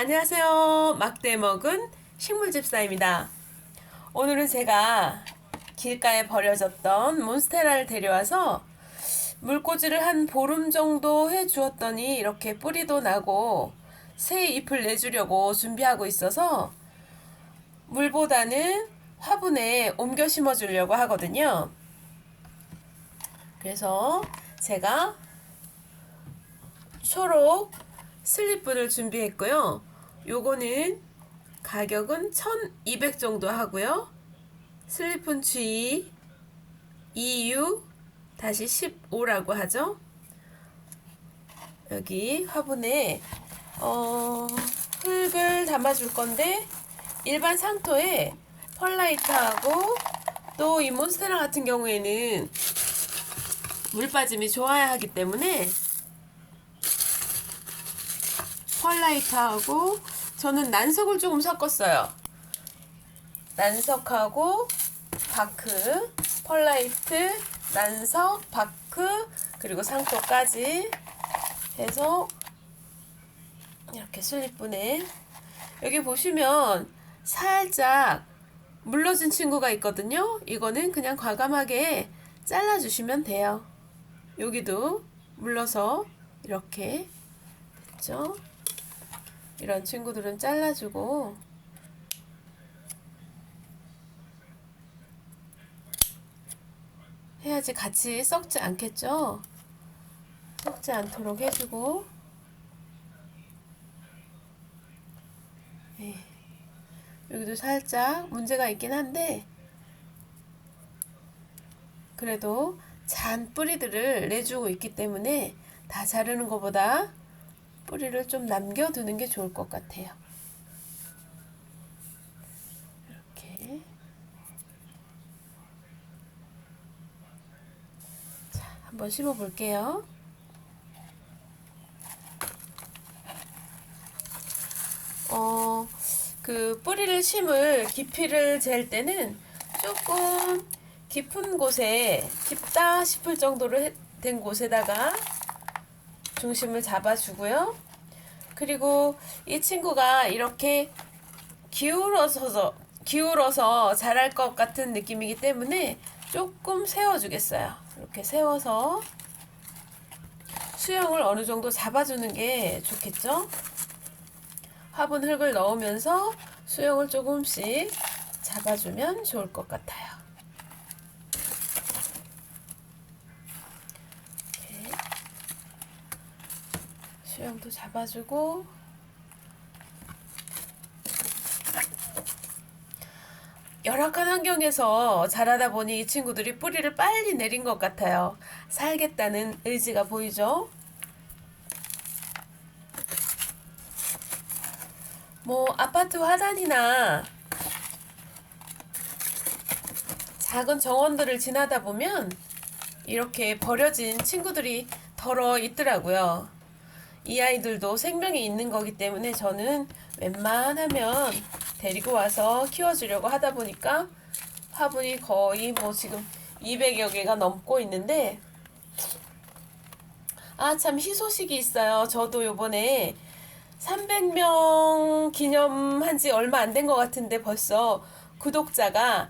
안녕하세요. 막대 먹은 식물집사입니다. 오늘은 제가 길가에 버려졌던 몬스테라를 데려와서 물꽂이를 한 보름 정도 해 주었더니 이렇게 뿌리도 나고 새 잎을 내주려고 준비하고 있어서 물보다는 화분에 옮겨 심어 주려고 하거든요. 그래서 제가 초록 슬립분을 준비했고요. 요거는 가격은 1200 정도 하고요. 슬립분 G EU 다시 15라고 하죠. 여기 화분에 어, 흙을 담아줄 건데 일반 상토에 펄라이트하고 또 이 몬스테라 같은 경우에는 물 빠짐이 좋아야 하기 때문에 펄라이트하고 저는 난석을 조금 섞었어요. 난석하고 바크, 펄라이트, 난석, 바크, 그리고 상토까지 해서 이렇게 슬립분에 여기 보시면 살짝 물러진 친구가 있거든요. 이거는 그냥 과감하게 잘라주시면 돼요. 여기도 물러서 이렇게 됐죠? 이런 친구들은 잘라주고 해야지 같이 썩지 않겠죠? 썩지 않도록 해주고 네. 여기도 살짝 문제가 있긴 한데 그래도 잔 뿌리들을 내주고 있기 때문에 다 자르는 것보다 뿌리를 좀 남겨두는 게 좋을 것 같아요. 이렇게. 자, 한번 심어 볼게요. 어, 그 뿌리를 심을 깊이를 잴 때는 조금 깊은 곳에 깊다 싶을 정도로 해- 된 곳에다가 중심을 잡아주고요. 그리고 이 친구가 이렇게 기울어서 기울어서 자랄 것 같은 느낌이기 때문에 조금 세워주겠어요. 이렇게 세워서 수영을 어느 정도 잡아주는 게 좋겠죠? 화분 흙을 넣으면서 수영을 조금씩 잡아주면 좋을 것 같아요. 이렇게 수영도 잡아주고 열악한 환경에서 자라다 보니 이 친구들이 뿌리를 빨리 내린 것 같아요. 살겠다는 의지가 보이죠? 뭐 아파트 화단이나 작은 정원들을 지나다 보면 이렇게 버려진 친구들이 덜어 있더라고요. 이 아이들도 생명이 있는 거기 때문에 저는 웬만하면 데리고 와서 키워주려고 하다 보니까 화분이 거의 뭐 지금 200여 개가 넘고 있는데 아 참 희소식이 있어요. 저도 요번에 300명 기념한 지 얼마 안 된 것 같은데 벌써 구독자가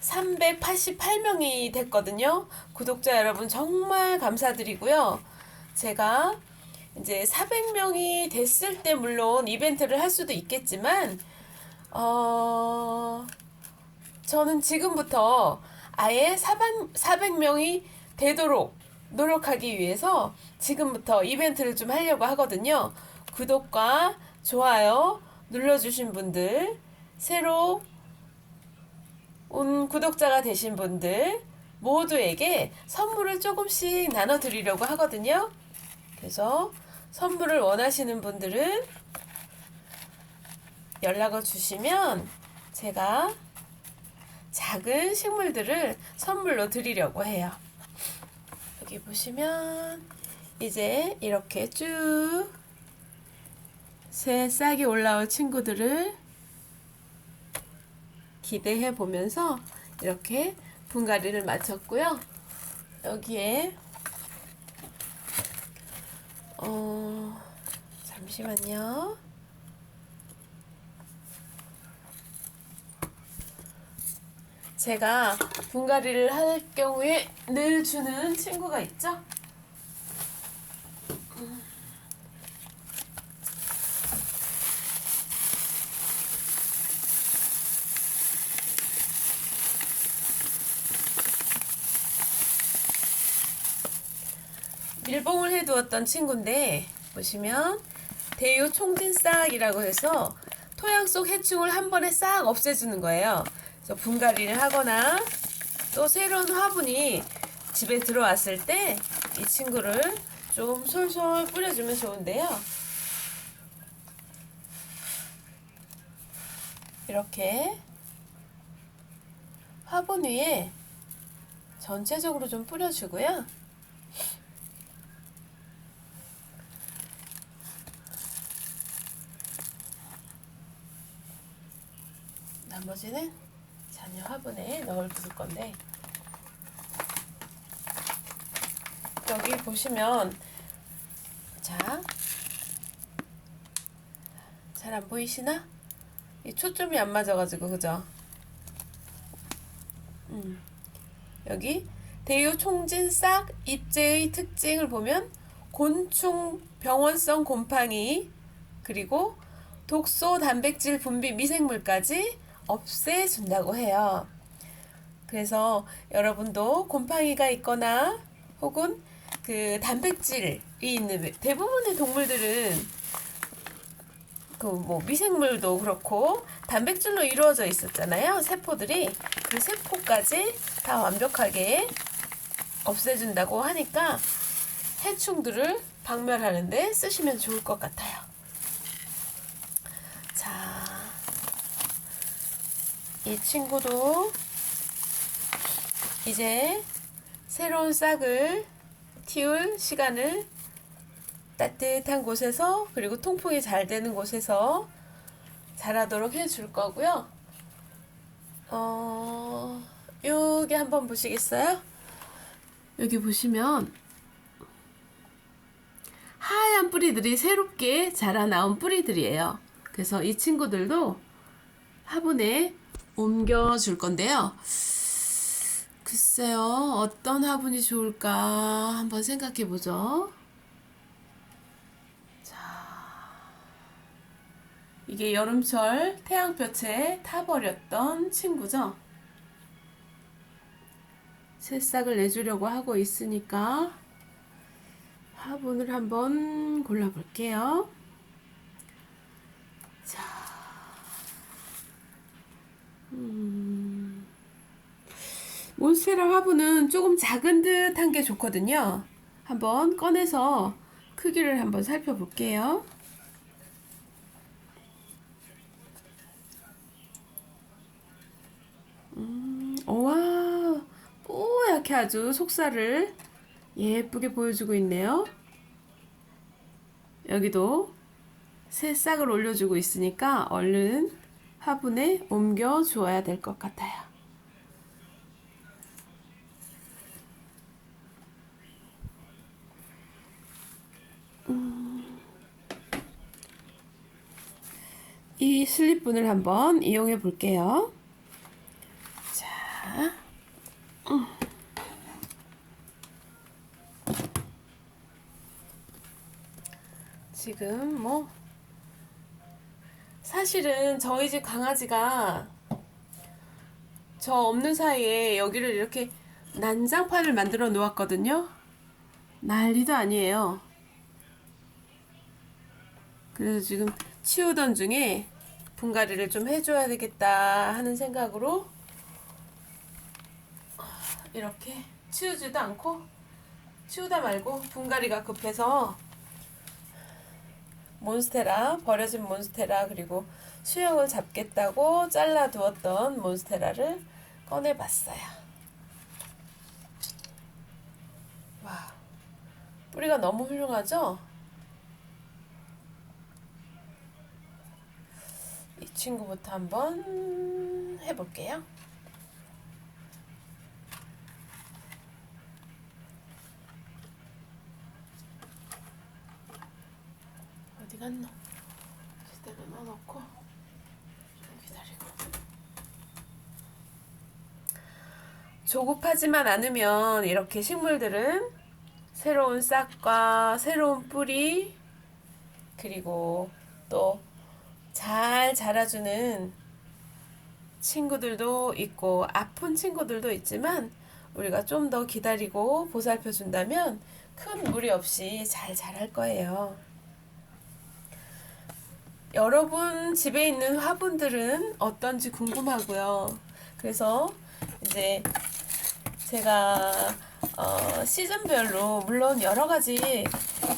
388명이 됐거든요. 구독자 여러분 정말 감사드리고요. 제가 이제 400명이 됐을 때 물론 이벤트를 할 수도 있겠지만 어 저는 지금부터 아예 400, 400명이 되도록 노력하기 위해서 지금부터 이벤트를 좀 하려고 하거든요. 구독과 좋아요 눌러주신 분들, 새로 온 구독자가 되신 분들 모두에게 선물을 조금씩 나눠드리려고 하거든요. 그래서 선물을 원하시는 분들은 연락을 주시면 제가 작은 식물들을 선물로 드리려고 해요. 여기 보시면 이제 이렇게 쭉 새 싹이 올라올 친구들을 기대해 보면서 이렇게 분갈이를 마쳤고요. 여기에 어, 잠시만요. 제가 분갈이를 할 경우에 늘 주는 친구가 있죠? 밀봉을 해두었던 친구인데 보시면 대유 총진싹이라고 해서 토양 속 해충을 한 번에 싹 없애주는 거예요. 그래서 분갈이를 하거나 또 새로운 화분이 집에 들어왔을 때 이 친구를 좀 솔솔 뿌려주면 좋은데요. 이렇게 화분 위에 전체적으로 좀 뿌려주고요. 나머지는 잔여 화분에 넣을 부을 건데 여기 보시면 자, 잘 안 보이시나? 이 초점이 안 맞아가지고 그죠? 음. 여기 대유 총진 싹 입제의 특징을 보면 곤충 병원성 곰팡이 그리고 독소 단백질 분비 미생물까지 없애준다고 해요. 그래서 여러분도 곰팡이가 있거나 혹은 그 단백질이 있는 대부분의 동물들은 그 뭐 미생물도 그렇고 단백질로 이루어져 있었잖아요. 세포들이 그 세포까지 다 완벽하게 없애준다고 하니까 해충들을 박멸하는데 쓰시면 좋을 것 같아요. 자, 이 친구도 이제 새로운 싹을 틔울 시간을 따뜻한 곳에서 그리고 통풍이 잘 되는 곳에서 자라도록 해줄 거고요. 어, 여기 한번 보시겠어요? 여기 보시면 하얀 뿌리들이 새롭게 자라나온 뿌리들이에요. 그래서 이 친구들도 화분에 옮겨줄 건데요. 글쎄요, 어떤 화분이 좋을까 한번 생각해 보죠. 자, 이게 여름철 태양볕에 타버렸던 친구죠. 새싹을 내주려고 하고 있으니까 화분을 한번 골라볼게요. 음, 몬스테라 화분은 조금 작은 듯한 게 좋거든요. 한번 꺼내서 크기를 한번 살펴볼게요. 음, 와, 뽀얗게 아주 속살을 예쁘게 보여주고 있네요. 여기도 새 싹을 올려주고 있으니까 얼른 화분에 옮겨 주어야 될 것 같아요. 음. 이 슬립분을 한번 이용해 볼게요. 자, 음. 지금 뭐 사실은 저희 집 강아지가 저 없는 사이에 여기를 이렇게 난장판을 만들어 놓았거든요. 난리도 아니에요. 그래서 지금 치우던 중에 분갈이를 좀 해줘야 되겠다 하는 생각으로 이렇게 치우지도 않고 치우다 말고 분갈이가 급해서 몬스테라 버려진 몬스테라 그리고 수영을 잡겠다고 잘라 두었던 몬스테라를 꺼내봤어요. 와 뿌리가 너무 훌륭하죠? 이 친구부터 한번 해볼게요. 어디 갔노? 제대로 넣어놓고 좀 기다리고 조급하지만 않으면 이렇게 식물들은 새로운 싹과 새로운 뿌리 그리고 또 잘 자라주는 친구들도 있고 아픈 친구들도 있지만 우리가 좀 더 기다리고 보살펴 준다면 큰 무리 없이 잘 자랄 거예요. 여러분 집에 있는 화분들은 어떤지 궁금하고요. 그래서 이제 제가 어, 시즌별로 물론 여러 가지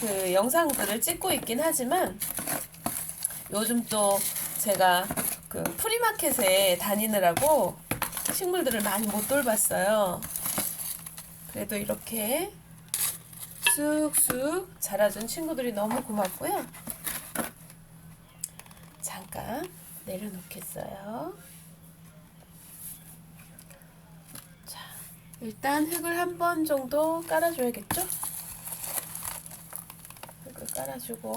그 영상들을 찍고 있긴 하지만 요즘 또 제가 그 프리마켓에 다니느라고 식물들을 많이 못 돌봤어요. 그래도 이렇게 쑥쑥 자라준 친구들이 너무 고맙고요. 잠깐 내려놓겠어요. 자, 일단 흙을 한 번 정도 깔아줘야겠죠? 흙을 깔아주고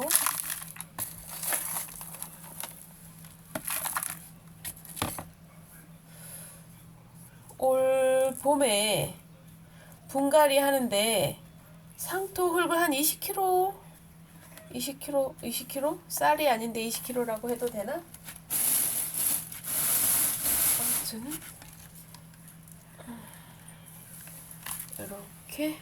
올 봄에 분갈이 하는데 상토 흙을 한 20kg 20kg 20kg 쌀이 아닌데 20kg라고 해도 되나? 아무튼 이렇게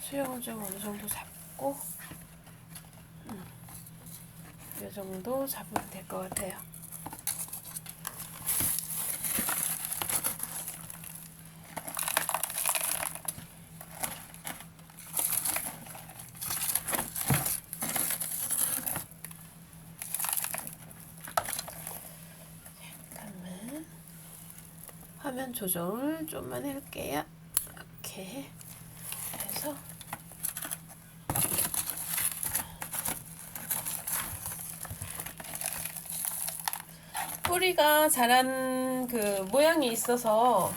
수영을 좀 어느 정도 잡고 음, 이 정도 잡으면 될 것 같아요. 잠깐만 화면 조정을 좀만 해볼게요. 이렇게 해서 뿌리가 자란 그 모양이 있어서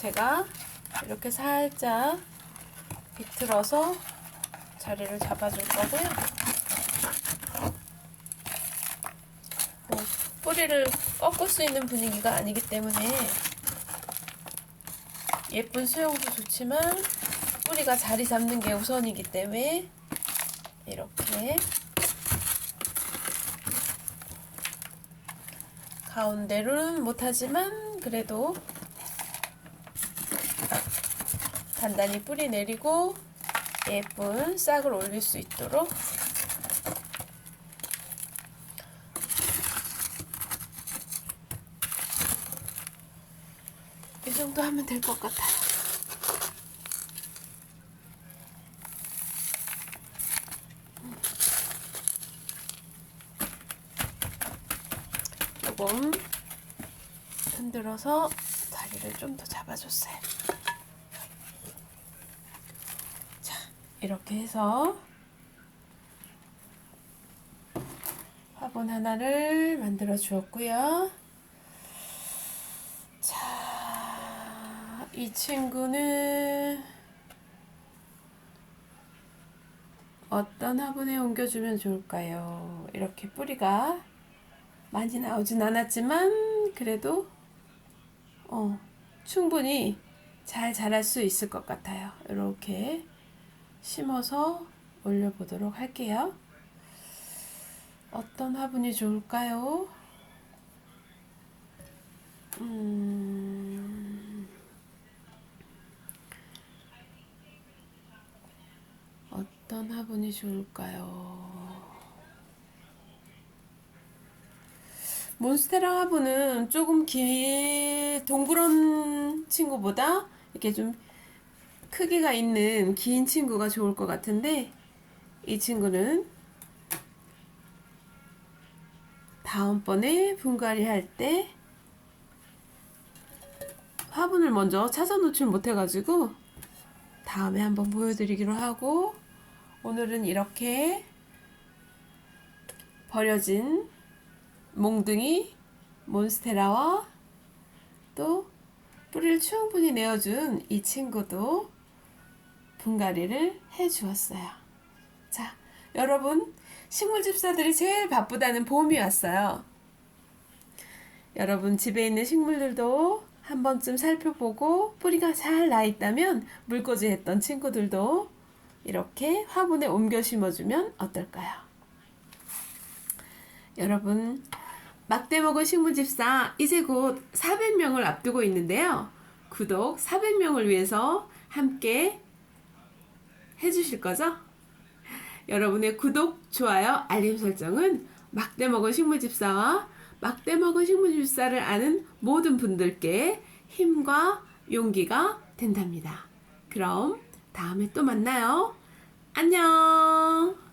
제가 이렇게 살짝 비틀어서 자리를 잡아줄 거고요. 뭐 뿌리를 꺾을 수 있는 분위기가 아니기 때문에 예쁜 수영도 좋지만 뿌리가 자리 잡는 게 우선이기 때문에 이렇게 가운데로는 못하지만 그래도 단단히 뿌리 내리고 예쁜 싹을 올릴 수 있도록 이 정도 하면 될 것 같아요. 조금 흔들어서 다리를 좀 더 잡아줬어요. 자, 이렇게 해서 화분 하나를 만들어 주었고요. 자, 이 친구는 어떤 화분에 옮겨주면 좋을까요? 이렇게 뿌리가 많이 나오진 않았지만 그래도 어, 충분히 잘 자랄 수 있을 것 같아요. 이렇게 심어서 올려보도록 할게요. 어떤 화분이 좋을까요? 음, 어떤 화분이 좋을까요? 몬스테라 화분은 조금 긴 동그란 친구보다 이렇게 좀 크기가 있는 긴 친구가 좋을 것 같은데 이 친구는 다음번에 분갈이 할 때 화분을 먼저 찾아 놓질 못해가지고 다음에 한번 보여드리기로 하고 오늘은 이렇게 버려진 몽둥이 몬스테라와 또 뿌리를 충분히 내어준 이 친구도 분갈이를 해 주었어요. 자, 여러분, 식물 집사들이 제일 바쁘다는 봄이 왔어요. 여러분 집에 있는 식물들도 한 번쯤 살펴보고 뿌리가 잘 나 있다면 물꽂이 했던 친구들도 이렇게 화분에 옮겨 심어주면 어떨까요? 여러분 막대 먹은 식물집사 이제 곧 400명을 앞두고 있는데요. 구독 400명을 위해서 함께 해주실 거죠? 여러분의 구독, 좋아요, 알림 설정은 막대 먹은 식물집사와 막대 먹은 식물집사를 아는 모든 분들께 힘과 용기가 된답니다. 그럼 다음에 또 만나요. 안녕!